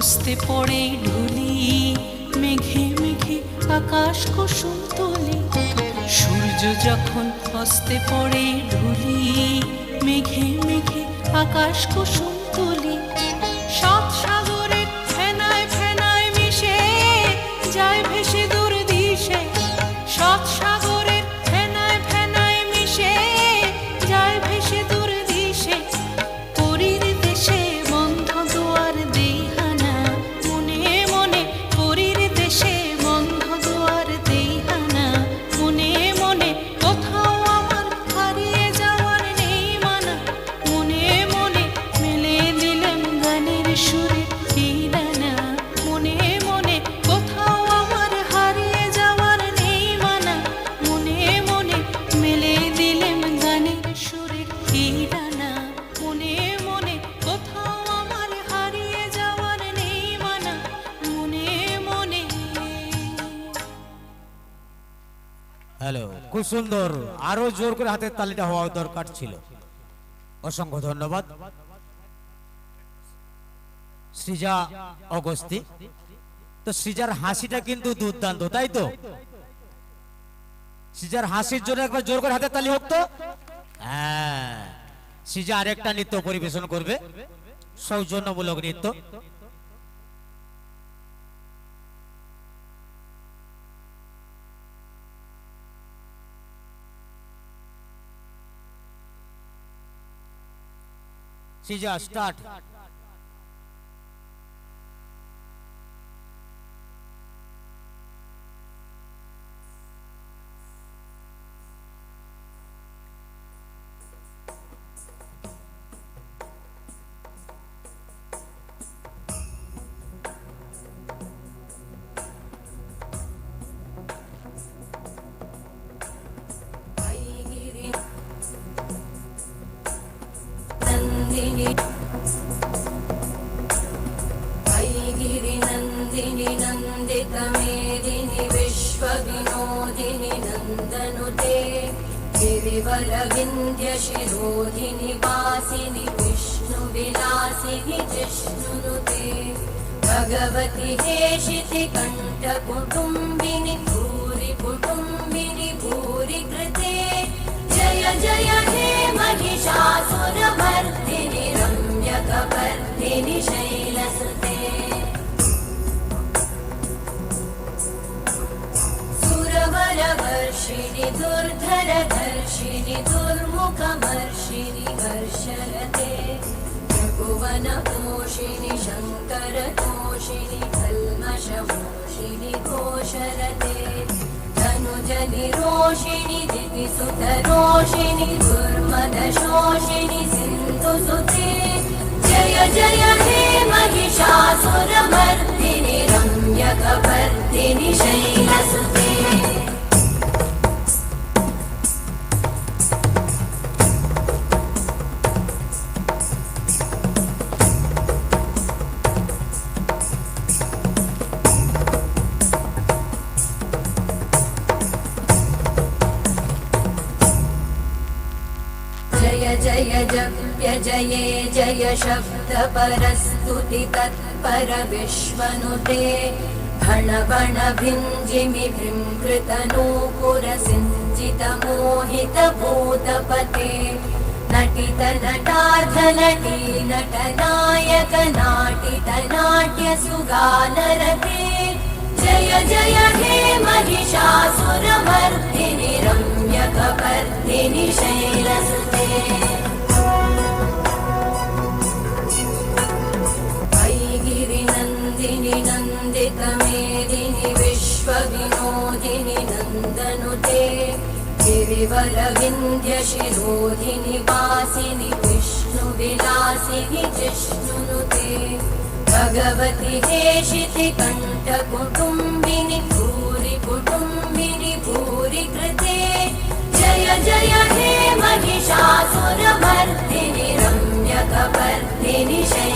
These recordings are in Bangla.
হস্তে পড়ে ঢুলি, মেঘে মেঘে আকাশ কুসুম তুলি। সূর্য যখন হস্তে পড়ে ঢুলি, মেঘে মেঘে আকাশ কুসুম তুলি। সাত সাগরের ফেনায় ফেনায় মিশে, যায় ভেসে দূর দিশে সাত খুব সুন্দর। আরও জোর করে হাতের তালিটা হওয়া দরকার ছিল। অসংখ্য ধন্যবাদ। সৃজা অগস্তি। তো সৃজার হাসিটা কিন্তু দুর্দান্ত, তাই তো? সৃজার হাসির জন্য একবার জোর করে হাতের তালি হোক তো। হ্যাঁ সৃজা আরেকটা নৃত্য পরিবেশন করবে। সৌজন্যমূলক নৃত্য। সৃজা স্টার্ট गिरिवरविन्द्यशिरोधिनिवासिनि विष्णुविलासिनि जिष्णुनुते। भगवति भगवतिकण्ठकुटुम्बिनि भूरि कुटुम्बिनि भूरि कृते जय जय हे महिषासुरवर्धिनि रम्यकवर्धिनि शय दर्शिनि दुर्धर दर्शिनि दुर्मुखमर्षिणि दर्शरते रघुवनपोषिणि शङ्करतोषिणि कल्मषमोषिणि घोषरते धनुजनिरोषिणि दिवि सुतरोषिणि दुर्मद शोषिणि जय जय हे महिषा परस्तुति तत्परविश्वनुते विश्वनुते भणभिञ्जिमिभिं कृतनूपुरसिञ्जित मोहित पूतपते नटित नटार्थनायक जय जय हे महिषासुरमर्दिनि रम्यकपर्दिनि शैलसुते। नन्दितमेदिनि विश्वविनोदिनि नन्दनुते गिरिवरविन्द्यशिरोधिनि वासिनि विष्णुविलासिनि जिष्णुनुते भगवति हेशिति कण्ठकुटुम्बिनि भूरि कुटुम्बिनि भूरि कृते। जय जय हे महिषासुरमर्दिनि रम्यकपर्दिनि शैलसुते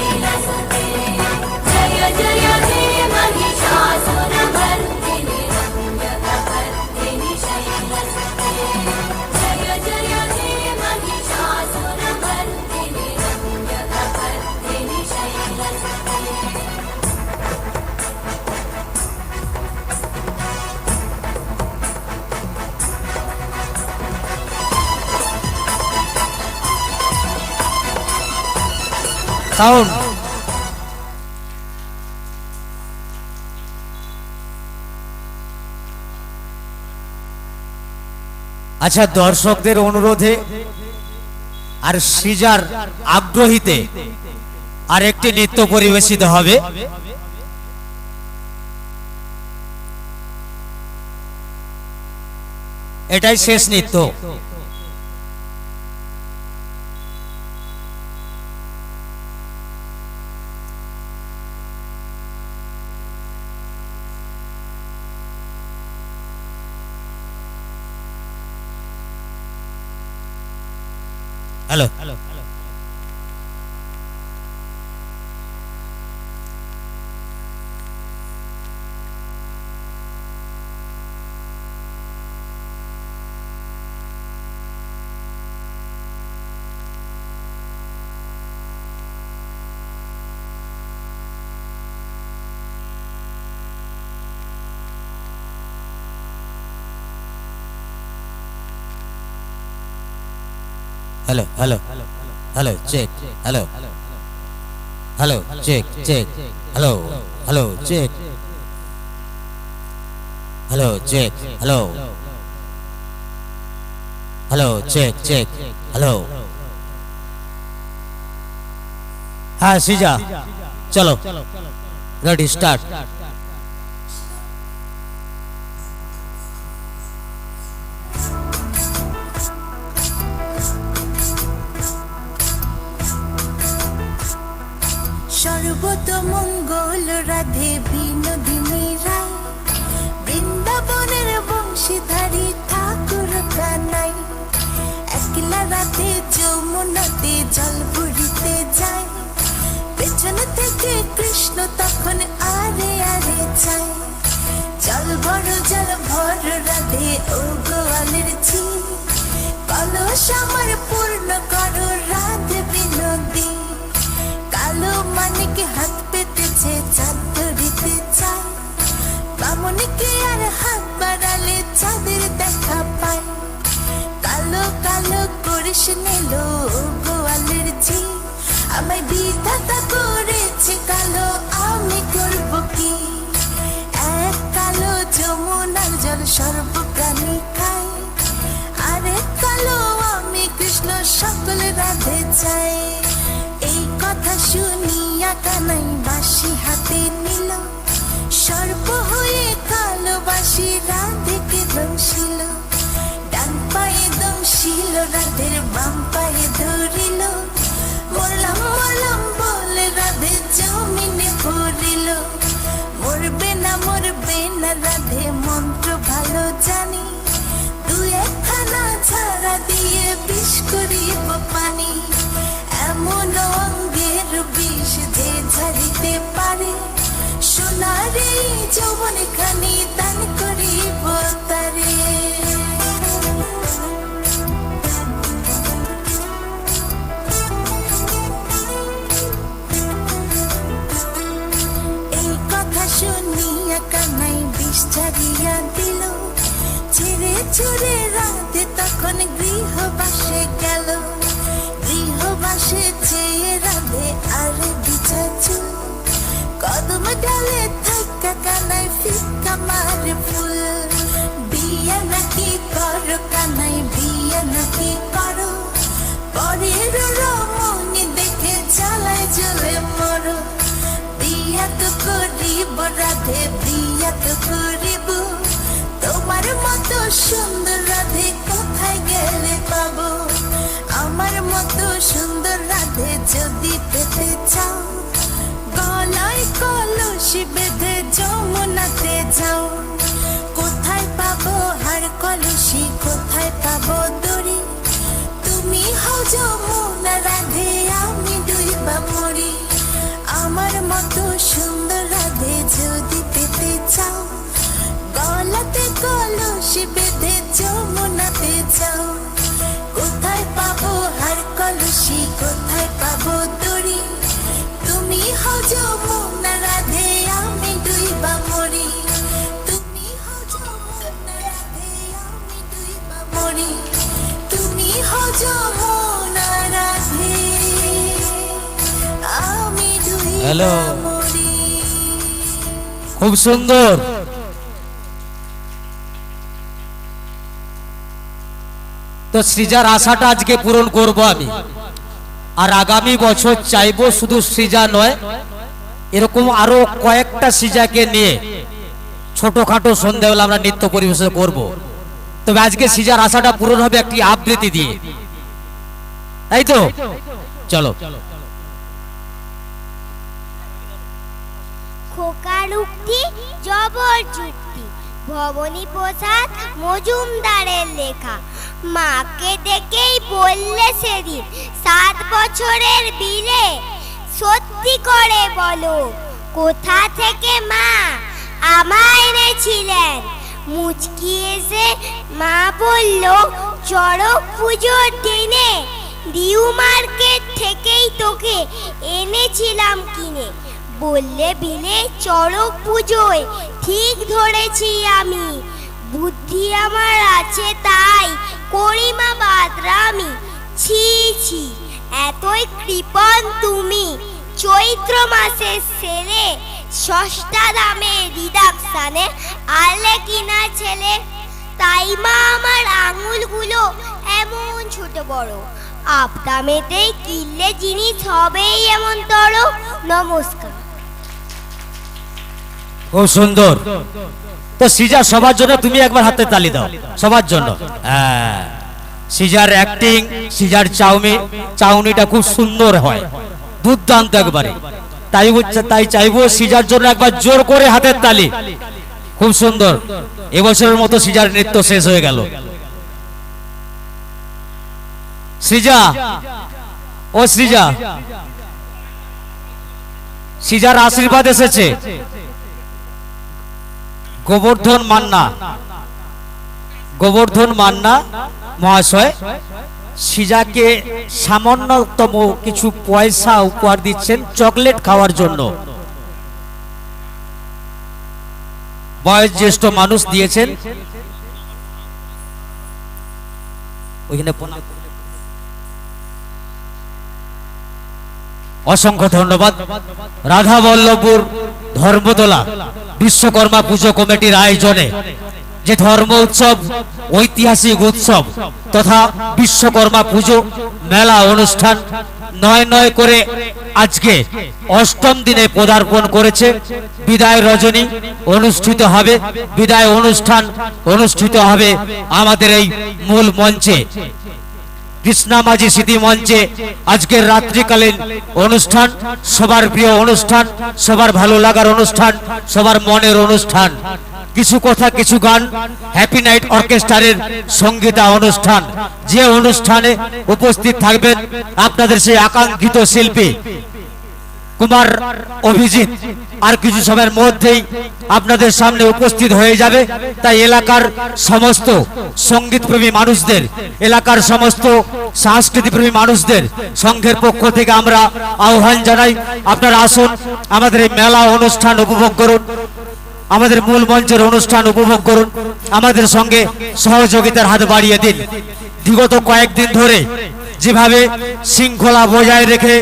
সাউন্ড আচ্ছা দর্শকদের অনুরোধে আর সিজার আগ্রহীতে আর একটি নৃত্য পরিবেশিত হবে। এটাই শেষ নৃত্য। Hello hello hello hello check hello hello check check hello hello check hello check hello hello check check hello হ্যাঁ সিজা চলো রেডি স্টার্ট সর্বতমঙ্গল জল ভরিতে যায়। পেছন থেকে কৃষ্ণ তখন আরে আরে চায়। জল ভর জল ভর, রাধে ও গোয়ালের ঝি কলস আমার পূর্ণ করো, রাধে বিনোদী। কালো মানিকে হাত পেতেছে, চাঁদ ধরিতে চায়। বামনিকে আর হাত বাড়ালে চাঁদের দেখা পায়। কালো কালো করিস নিল গোয়ালের ঝি আমায় বিধাতা করেছে কালো, আমি করব কি? এক কালো যমুনার জল সর্বপ্রাণী খায় আরে কালো আমি কৃষ্ণ সকল রাধে চাই। এই কথা শুনিয়া কানাই বাসি হাতে নিল। সর্প হয়ে কালো বাসি রাধেকে পায়ে দংশিল রাধের বাম পায়ে ধরিল। মরলাম মরলাম বলে রাধে, জমিনে পড়িল। মরবে না মরবে না রাধে, মন্ত্র ভালো জানি। দুই একখানা ছাড়া দিয়ে বিষ করিব পানি। এমন অঙ্গের বিষ যে ঝাড়িতে পারে। সোনার যৌবন খানি দান করিব তারে। পরের দেখে করিব, রাধে করিব। তোমার মতো সুন্দর রাধে কোথায় গেলে পাবো? আমার মতো সুন্দর রাধে যদি গলায় বেঁধে যাও। কোথায় পাবো হার কলসি, কোথায় পাবো যমুনা রাধে আমি ডুইবা মরি আমার মতো সুন্দর রাধে যদি পেতে চাও গলাতে কলসি বেঁধে যমুনাতে যাও কোথায় পাবো হার কলসি কোথায় পাবো দড়ি তুমি হও যমুনা রাধে আমি ডুইবা মরি তুমি হও যমুনা হ্যালো। খুব সুন্দর। তো সৃজার আশাটা আজকে পূরণ করব আমি। আর আগামী বছর চাইব শুধু সৃজা নয়, এরকম আরও কয়েকটা সৃজাকে নিয়ে ছোটখাটো সন্ধ্যাবেলা আমরা নৃত্য পরিবেশন করব। তবে আজকে সৃজার আশাটা পূরণ হবে একটি আবৃত্তি দিয়ে। তাই তো? চলো। খোকার উক্তি জবর যুক্তি ভবনী প্রসাদ মজুমদারের লেখা। মাকে ডেকেই বললে সেদিন, সাত বছরের বিলে। সত্যি করে বলো, কোথা থেকে মা আমায় এনেছিলেন? মুচকি এসে মা বলল চড়ক পুজোর দিনে নিউ মার্কেট থেকেই তোকে এনেছিলাম কিনে। বললে বিলে চড়ক পুজোয়। ঠিক ধরেছি আমি। বুদ্ধি আমার আছে তাই করিমা বাদরামি। ছি ছি, এতই কৃপণ তুমি। চৈত্র মাসের ছেলে সস্তা দামে রিডাকশানে আলে কিনা ছেলে। তাই মা আমার আঙুলগুলো এমন ছোট বড়। আপদামেতেই কিনলে জিনিস হবেই এমন তর। নমস্কার। খুব সুন্দর। তো সিজার সবার জন্য তুমি একবার হাতে তালি দাও, সবার জন্য। হ্যাঁ। সিজার অ্যাক্টিং সিজার চাউমি, চাউনিটা খুব সুন্দর হয়, দুর্দান্ত একবারে। তাই তাই চাইব সিজার জন্য একবার জোর করে হাতের তালি। খুব সুন্দর। এবছরের মতো সিজার নৃত্য শেষ হয়ে গেল। সৃজা, ও সৃজা। সিজার আশীর্বাদ এসেছে। গোবর্ধন মান্না। গোবর্ধন মান্না মহাশয়, সিজাকে সামান্যতম কিছু পয়সা উপহার দিচ্ছেন চকলেট খাওয়ার জন্য। বয়স জ্যেষ্ঠ মানুষ দিয়েছেন। ওইখানে অসংখ্য ধন্যবাদ। রাধা বল্লভপুর ধর্মতলা বিশ্বকর্মা পুজো কমিটির আয়োজনে যে ধর্ম উৎসব, ঐতিহাসিক উৎসব তথা বিশ্বকর্মা পুজো মেলা অনুষ্ঠান নয় নয় করে আজকে অষ্টম দিনে পদার্পণ করেছে। বিদায় রজনী অনুষ্ঠিত হবে। বিদায় অনুষ্ঠান অনুষ্ঠিত হবে আমাদের এই মূল মঞ্চে। কৃষ্ণামাঝি স্মৃতি মঞ্চে আজকের রাত্রিকালীন অনুষ্ঠান, সবার প্রিয় অনুষ্ঠান, সবার ভালো লাগার অনুষ্ঠান, সবার মনের অনুষ্ঠান। কিছু কথা, কিছু গান হ্যাপি নাইট অর্কেস্ট্রারের সঙ্গীতা অনুষ্ঠান। যে অনুষ্ঠানে উপস্থিত থাকবেন আপনাদের সেই আকাঙ্ক্ষিত শিল্পী কুমার, অভিজিৎ, আর কিছু সময়ের মধ্যেই আপনাদের সামনে উপস্থিত হয়ে যাবে। তাই এলাকার সমস্ত সঙ্গীতপ্রেমী মানুষদের, এলাকার সমস্ত সংস্কৃতিপ্রেমী মানুষদের সংঘের পক্ষ থেকে আমরা আহ্বান জানাই। আপনারা আসুন, আমাদের এই মেলা অনুষ্ঠান উপভোগ করুন, আমাদের মূল মঞ্চের অনুষ্ঠান উপভোগ করুন, আমাদের সঙ্গে সহযোগিতার হাত বাড়িয়ে দিন। বিগত কয়েকদিন ধরে যেভাবে শৃঙ্খলা বজায় রেখে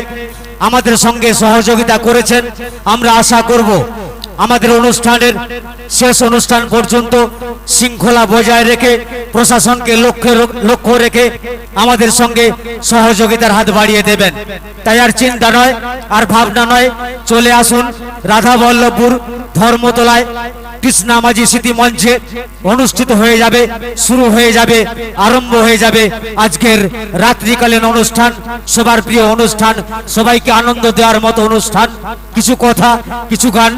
আমাদের সঙ্গে সহযোগিতা করেছেন। আমরা আশা করব আমাদের অনুষ্ঠানের শেষ অনুষ্ঠান পর্যন্ত শৃঙ্খলা বজায় রেখে, প্রশাসনকে লক্ষ্যে লক্ষ্য রেখে আমাদের সঙ্গে সহযোগিতার হাত বাড়িয়ে দেবেন। তাই আর চিন্তা নয়, আর ভাবনা নয়, চলে আসুন রাধাবল্লভপুর ধর্মতলায়। কৃষ্ণামাজি স্মৃতি মঞ্চে অনুষ্ঠিত হয়ে যাবে, শুরু হয়ে যাবে, আরম্ভ হয়ে যাবে আজকের রাত্রিকালীন অনুষ্ঠান, সবার প্রিয় অনুষ্ঠান, সবাইকে আনন্দ দেওয়ার মতো অনুষ্ঠান। কিছু কথা, কিছু গান।